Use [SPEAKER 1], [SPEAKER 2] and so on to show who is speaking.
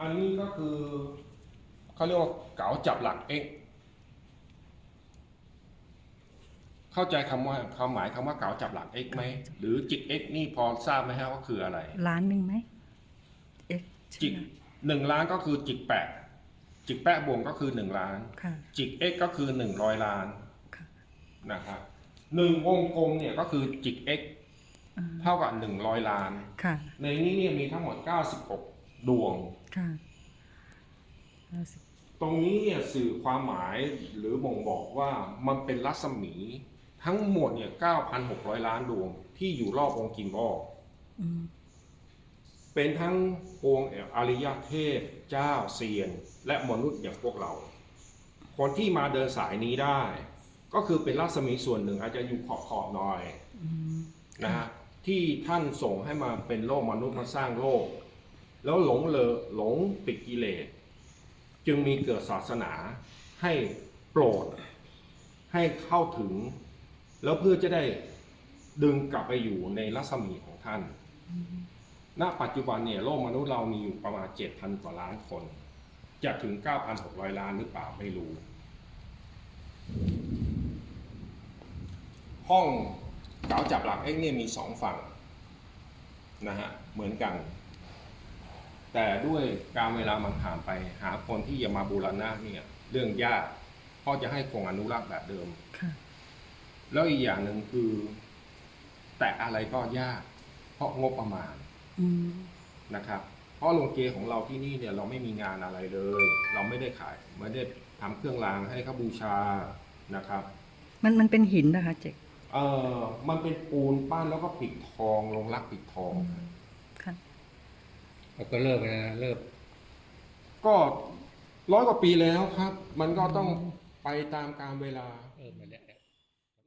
[SPEAKER 1] อันนี้ก็คือเขาเรียกว่าเก๋าจับหลัก x เข้าใจคำว่าความหมายคำว่าเก๋าจับหลัก x ไหมหรือจิก x นี่พอทราบไหมฮะว่าคืออะไร
[SPEAKER 2] ล้านหนึ่งไหม x
[SPEAKER 1] จิกหนึ่งล้านก็คือจิกแปดจิกแปะบวงก็คือหนึ่งล้าน
[SPEAKER 2] ค่ะ
[SPEAKER 1] จิก x ก็คือหนึ่งร้อยล้านนะครับหนึ่งวงกลมเนี่ยก็คือจิก x เท่ากับหนึ่งร้อยล้าน
[SPEAKER 2] ค่ะ
[SPEAKER 1] ในนี้เนี่ยมีทั้งหมด96ดวง
[SPEAKER 2] ค่ะห้าสิบ
[SPEAKER 1] ตรงนี้เนี่ยสื่อความหมายหรือบ่งบอกว่ามันเป็นรัศมีทั้งหมดเนี่ย9,600ล้านดวงที่อยู่รอบองค์กิงอ้อ
[SPEAKER 2] อืม
[SPEAKER 1] เป็นทั้งปวงอริยเทพ เจ้าเซียน และมนุษย์อย่างพวกเรา คนที่มาเดินสายนี้ได้ ก็คือเป็นรัศมีส่วนหนึ่งอาจจะอยู่ขอบขอบๆหน่อย
[SPEAKER 2] อืม
[SPEAKER 1] นะฮะ ที่ท่านส่งให้มาเป็นโลกมนุษย์มาสร้างโลก แล้วหลงเลอหลงปิดกิเลส จึงมีเกิดศาสนาให้โปรด ให้เข้าถึง แล้วเพื่อจะได้ดึงกลับไปอยู่ในรัศมีของท่าน ณ ปัจจุบันเนี่ยโลกมนุษย์เรามีอยู่ประมาณ 7,000 กว่าล้านคน จะถึง 9,600 ล้านหรือเปล่าไม่รู้ ห้อง เก๋าจับหลักเอ็กเนี่ยมีสองฝั่งนะฮะเหมือนกัน แต่ด้วยการเวลามันผ่านไปหาคนที่จะมาบูรณะเนี่ย เรื่องยากเพราะจะให้คงอนุรักษ์แบบเดิม
[SPEAKER 2] ค่ะ
[SPEAKER 1] แล้วอีกอย่างหนึ่งคือ แต่อะไรก็ยาก เพราะงบประมาณ
[SPEAKER 2] อืม
[SPEAKER 1] นะครับ เพราะโรงเกของเราที่นี่เนี่ย เราไม่มีงานอะไรเลย เราไม่ได้ขายไม่ได้ทำเครื่องรางให้เขาบูชานะครับ
[SPEAKER 2] มันมันเป็นหินนะคะเจ๊ก
[SPEAKER 1] เออมันเป็นปูนปั้นแล้วก็ปิดทองลงรักปิดทอง
[SPEAKER 2] ค่ะ
[SPEAKER 3] แล้วก็เลิกไปแล้วนะเลิก
[SPEAKER 1] ก็ร้อยกว่าปีแล้วครับ มันก็ต้องไปตามกาลเวลา
[SPEAKER 3] เลิกไปแล้ว